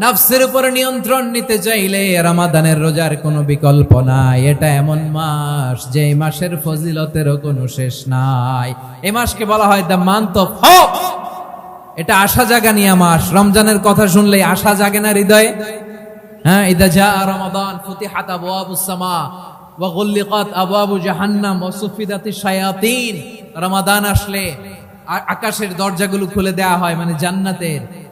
নফসের উপর নিয়ন্ত্রণ নিতে চাইলে রমাদানের রোজার কোনো বিকল্প নাই। এটা এমন মাস, যে মাসের ফজিলতেরও কোনো শেষ নাই। এ মাসকে বলা হয় দ্য মান্থ অফ হোপ এটা আশা জাগানিয়া মাস। রমজানের কথা শুনলে আশা জাগে না হৃদয়ে? হ্যাঁ ইদা যা রমাদান ফুতিহাত আবওয়াবুস সামা ওয়া গুল্লিকাত জাহান্নাম রমাদান আসলে আকাশের দরজাগুলো খুলে দেয়া হয় মানে জান্নাতের।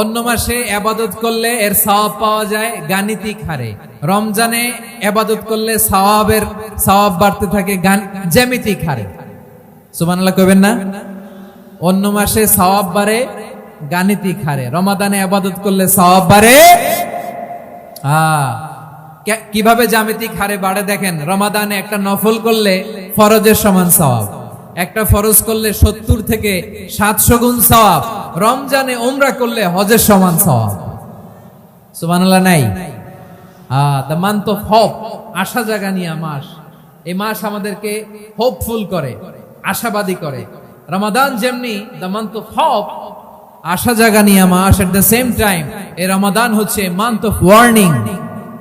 অন্য মাসে আবাদত করলে এর সওয়াব পাওয়া যায় গাণিতিক হারে। রমজানে আবাদত করলে সওয়াবের সওয়াব বাড়তে থাকে জ্যামিতিক হারে। সুবহানাল্লাহ কইবেন না? অন্য মাসে সওয়াব বাড়ে গাণিতিক হারে। রমাদানে আবাদত করলে সওয়াব বাড়ে? কীভাবে জ্যামিতিক হারে বাড়ে দেখেন, রমাদানে একটা নফল করলে ফরজের সমান সওয়াব। একটা ফরজ করলে সত্তর থেকে সাতশো গুণ সওয়াব। রমজানে ওমরা করলে হজের সমান সওয়াব। সুবহানাল্লাহ, নাই? দ্য মান্থ অফ আশা জাগানিয়া মাস। এই মাস আমাদেরকে হোপফুল করে, আশাবাদী করে। রমাদান যেমনি দ্য মান্থ অফ আশা জাগানিয়া মাস এট দ্য সেম টাইম এই রমাদান হচ্ছে মান্থ অফ ওয়ার্নিং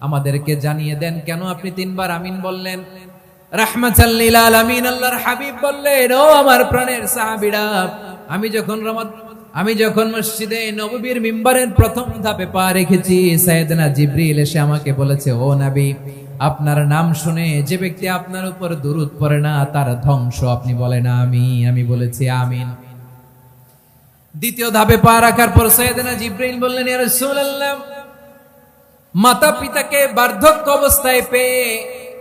আমাদেরকে জানিয়ে দেন, কেন আপনি তিনবার আমিন বললেন? এসে আমাকে বলেছে, ও আপনার নাম শুনে যে ব্যক্তি আপনার উপর দুরুদ পড়ে না, তার ধ্বংস আপনি বলেন আমি আমি বলেছি, আমিন। দ্বিতীয় ধাপে পা রাখার পর সাইয়েদনা জিব্রিল বললেন, ইয়া রাসূলুল্লাহ মাতা পিতাকে বার্ধক্য অবস্থায় পেয়ে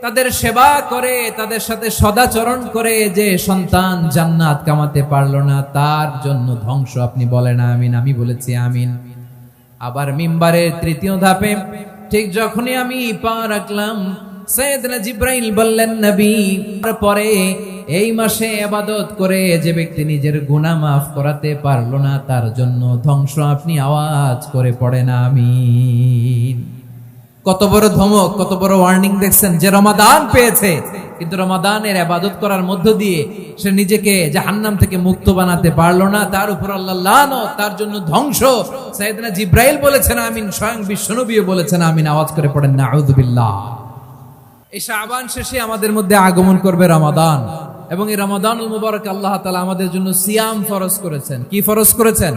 তাদের সেবা করে, তাদের সাথে সদাচরণ করে যে সন্তান জান্নাত কামাতে পারল না, তার জন্য ধ্বংস। আপনি বলেন, আমিন, আমি বলেছি আমিন। আবার মিম্বারের তৃতীয় ধাপে, ঠিক যখনই আমি পা রাখলাম, সৈয়দনা জিব্রাইল বললেন, নবী পরে এই মাসে আবাদত করে যে ব্যক্তি নিজের গুণা মাফ করাতে পারল না, তার জন্য ধ্বংস। আপনি আওয়াজ করে পড়েন, আমিন। কত বড় ধমক, কত বড় ওয়ার্নিং দেখছেন যে রমাদান পেয়েছে। কিন্তু রমাদানের আবাদত করার মধ্য দিয়ে সে নিজেকে জাহান্নাম থেকে মুক্ত বানাতে পারল না। তার উপর আল্লাহ তার জন্য ধ্বংস। সাইয়েদনা জিব্রাইল বলেছেন আমিন, স্বয়ং বিশ্বনবীও বলেছেন আমিন। আওয়াজ করে পড়েন না নাউযুবিল্লাহ। এই শাবান শেষে আমাদের মধ্যে আগমন করবে রমাদান। এবং এই রমাদানুল মুবারক আল্লাহ তাআলা আমাদের জন্য সিয়াম ফরজ করেছেন। কি ফরজ করেছেন?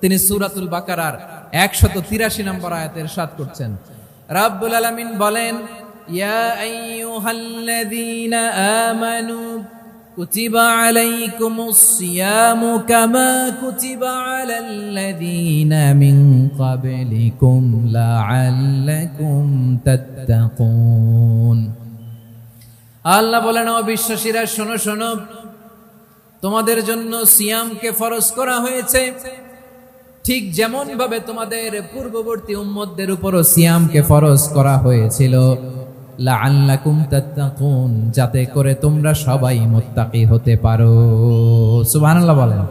তিনি সুরাতুল বাকারার 183 নম্বর আয়াতের সাত করছেন। রাব্বুল আলামিন বলেন, ইয়া আইয়ুহাল্লাযীনা আমানু, কুতিবা আলাইকুমুস সিয়ামু কামা কুতিবা আলাল্লাযীনা মিন ক্বাবলিকুম আল্লাহ বলেন, ও বিশ্বাসীরা, শোনো শোনো, তোমাদের জন্য সিয়ামকে ফরজ করা হয়েছে। ঠিক যেমন ভাবে তোমাদের পূর্ববর্তী উম্মতদের উপরও সিয়ামকে ফরজ করা হয়েছিল। যাতে করে তোমরা সবাই মুত্তাকি হতে পারো। সুবহানাল্লাহ বলেন।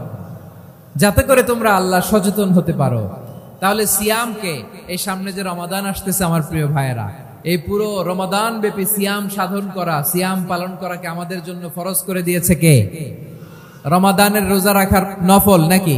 যাতে করে তোমরা আল্লাহ সচেতন হতে পারো। তাহলে সিয়ামকে, এই সামনে যে রমাদান আসতেছে আমার প্রিয় ভাইয়েরা, এই পুরো রমাদান ব্যাপী সিয়াম সাধন করা, সিয়াম পালন করাকে আমাদের জন্য ফরজ করে দিয়েছে কে? রমাদানের রোজা রাখার নফল নাকি?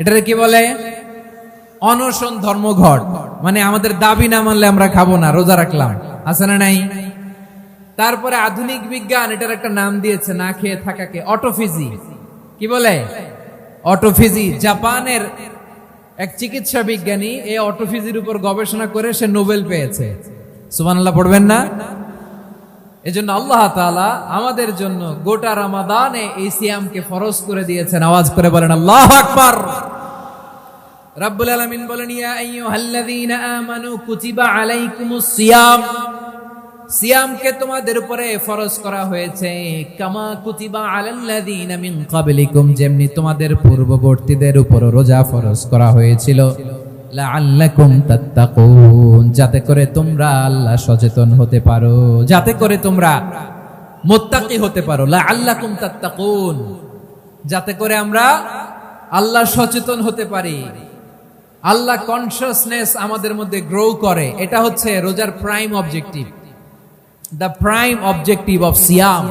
এটারে কি বলে? অনশন ধর্মঘট। মানে আমাদের দাবি না মানলে আমরা খাব না, রোজা রাখলাম। আছে না নাই? তারপরে আধুনিক বিজ্ঞান এটার একটা নাম দিয়েছে, না খেয়ে থাকাকে, অটোফিজি। কি বলে? অটোফিজি। জাপানের এক চিকিৎসা বিজ্ঞানী এই অটোফিজির উপর গবেষণা করে সে নোবেল পেয়েছে। সুবহানাল্লাহ, পড়বেন না? এজন্য আল্লাহ তাআলা আমাদের জন্য গোটা রামাদানে এই সিয়ামকে ফরজ করে দিয়েছেন। আওয়াজ করে বলেন, আল্লাহ আকবার! রাব্বুল আলামিন বলেন, ইয়া আইয়ুহাল্লাযীনা আমানু কুতিবা আলাইকুমুস সিয়াম। সিয়ামকে তোমাদের উপরে ফরজ করা হয়েছে। কামা কুতিবা আলাল্লাযীনা মিন ক্বাবলিকুম, যেমনি তোমাদের পূর্ববর্তীদের উপর রোজা ফরজ করা হয়েছিল। যাতে করে তোমরা আল্লাহ সচেতন হতে পারো, যাতে করে তোমরা মুত্তাকি হতে পারো। লাআল্লাকুম তাত্তাকুন, যাতে করে আমরা আল্লাহ সচেতন হতে পারি। আল্লাহ কনসিয়াসনেস আমাদের মধ্যে গ্রো করে। এটা হচ্ছে রোজার prime objective the prime objective of সিয়াম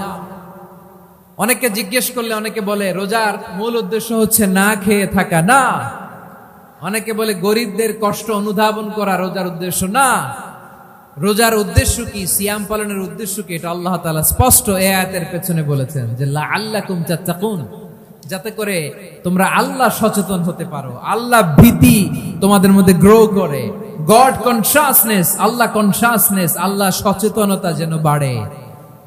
অনেকে জিজ্ঞেস করলে, অনেকে বলে, রোজার মূল উদ্দেশ্য হচ্ছে না খেয়ে থাকা। না অনেকে বলে গরিবদের কষ্ট অনুধাবন করা রোজার উদ্দেশ্য না। রোজার উদ্দেশ্য কি? সিয়াম পালনের উদ্দেশ্য কি? এটা আল্লাহ তাআলা স্পষ্ট এ আয়াতের পেছনে বলেছেন যে আল্লাহ আল্লাকুম তাত্তাকুন। যাতে করে তোমরা আল্লাহ সচেতন হতে পারো। আল্লাহ ভীতি তোমাদের মধ্যে গ্রো করে। গড কনসাসনেস আল্লাহ কনসাসনেস আল্লাহ সচেতনতা যেন বাড়ে।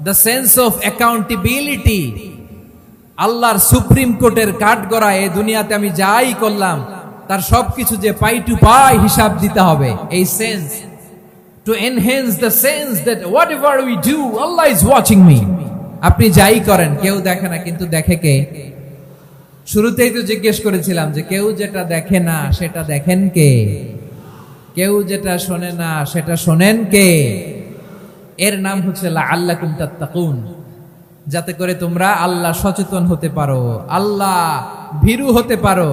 দ্য সেন্স অফ অ্যাকাউন্টেবিলিটি আল্লাহর সুপ্রিম কোর্টের কাঠ গড়া এ দুনিয়াতে আমি যাই করলাম তার সবকিছু যে পাই টু পাই হিসাব দিতে হবে। এই sense to enhance the sense that whatever we do Allah is watching me আপনি যাই করেন, কেউ দেখে না, কিন্তু দেখে কে? শুরুতেই তো জিজ্ঞেস করেছিলাম যে কেউ যেটা দেখে না, সেটা দেখেন কে? কেউ যেটা শোনে না, সেটা শোনেন কে? এর নাম হচ্ছে আল্লাহ তাত্তাকুন। যাতে করে তোমরা আল্লাহ সচেতন হতে পারো, আল্লাহ ভীরু হতে পারো।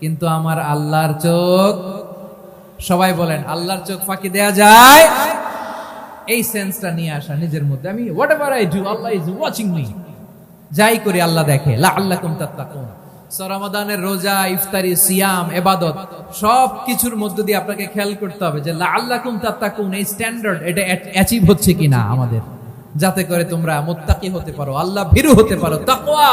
কিন্তু আমার আল্লাহর চোখ, সবাই বলেন, আল্লাহর চোখ ফাঁকি দেয়া যায়? এই সেন্সটা নিয়ে আসা নিজের মধ্যে। আমি whatever I do Allah is watching me যাই করি আল্লাহ দেখে। লা আল্লাহ কুম তাত্তাকুন রমাদানের রোজা, ইফতারি, সিয়াম, এবাদত সব কিছুর মধ্য দিয়ে আপনাকে খেয়াল করতে হবে যে লা আল্লাহ কুম তাত্তাকুন, এই স্ট্যান্ডার্ড এটা অ্যাচিভ হচ্ছে কিনা আমাদের। যাতে করে তোমরা মুত্তাকি হতে পারো, আল্লাহ ভীরু হতে পারো। তাকওয়া!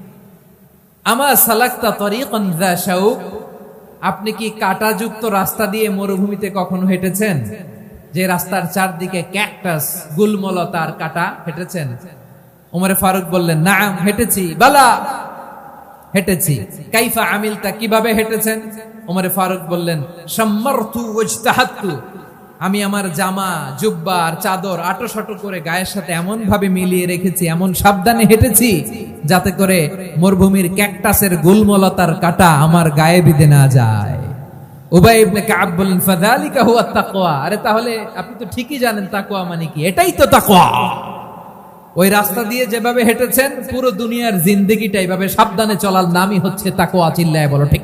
আমা সালাক্তা তরিকান শাউক আপনি কি কাটাযুক্ত রাস্তা দিয়ে মরুভূমিতে কখনো হেঁটেছেন? যে রাস্তার চারদিকে ক্যাকটাস গুলমলতার কাটা হেঁটেছেন? উমরে ফারুক বললেন না হেঁটেছি, বালা, হেঁটেছি। কাইফা আমিলটা কীভাবে হেঁটেছেন? উমরে ফারুক বললেন সম্মার্থু ওজতাহাত্তু আমি আমার জামা, জুব্বা আর চাদর আটো সাটো করে গায়ের সাথে এমন ভাবে মিলিয়ে রেখেছি, এমন সাবধানে হেঁটেছি যাতে করে মরুভূমির ক্যাকটাসের গুলমলতার কাটা আমার গায়ে বিধে না যায়। উবাই বলেন হুয়া আরে তাহলে আপনি তো ঠিকই জানেন মানে কি। এটাই তো ওই রাস্তা দিয়ে যেভাবে হেঁটেছেন, পুরো দুনিয়ার জিন্দেগিটা এইভাবে সাবধানে চলার নামই হচ্ছে তাকওয়া চিল্লায় বলো, ঠিক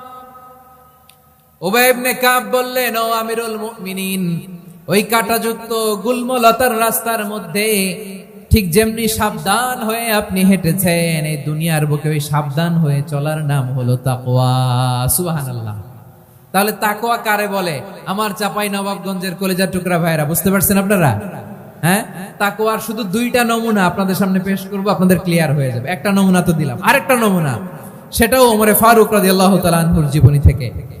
ওবাইবনে কাব বললেন, ও আমিরুল মুমিনিন, ওই কাটাযুক্ত গুলমলতার রাস্তার মধ্যে ঠিক যেমনি সাবধান হয়ে আপনি হেঁটেছেন, এই দুনিয়ার বুকে ওই সাবধান হয়ে চলার নাম হলো তাকওয়া। সুবহানাল্লাহ। তাহলে তাকওয়া কারে বলে? আমার চাপাই নবাবগঞ্জের কলেজার টুকরা ভাইরা বুঝতে পারছেন আপনারা? হ্যাঁ? তাকওয়ার শুধু দুইটা নমুনা আপনাদের সামনে পেশ করব, আপনাদের ক্লিয়ার হয়ে যাবে। একটা নমুনা তো দিলাম, আরেকটা নমুনা, সেটাও ওমরে ফারুক রাদিয়াল্লাহু তাআলা আনহুর জীবনী থেকে।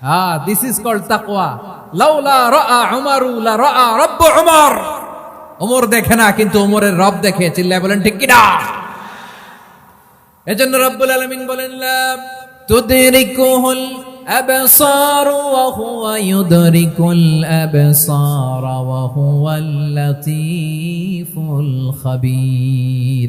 Ah, this is called taqwa. লাউলা রাআ উমারু লা রাআ রব্ব উমর। ওমর দেখে না কিন্তু ওমরের রব দেখে চিল্লায় বলেন ঠিক কিনা? এজন্য রব্বুল আলামিন বলেন লা তুদরিকুহুল হুয়া ইউদরিকুল আবসার ওয়া হুয়াল লাতীফুল খাবীর।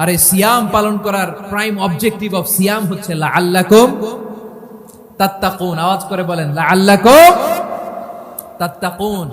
আর এই সিয়াম পালন করার প্রাইম অবজেক্টিভ অফ সিয়াম হচ্ছে লা আল্লাকুম তাত্তাকুন। আওয়াজ করে বলেন লা আল্লাকুম তাত্তাকুন।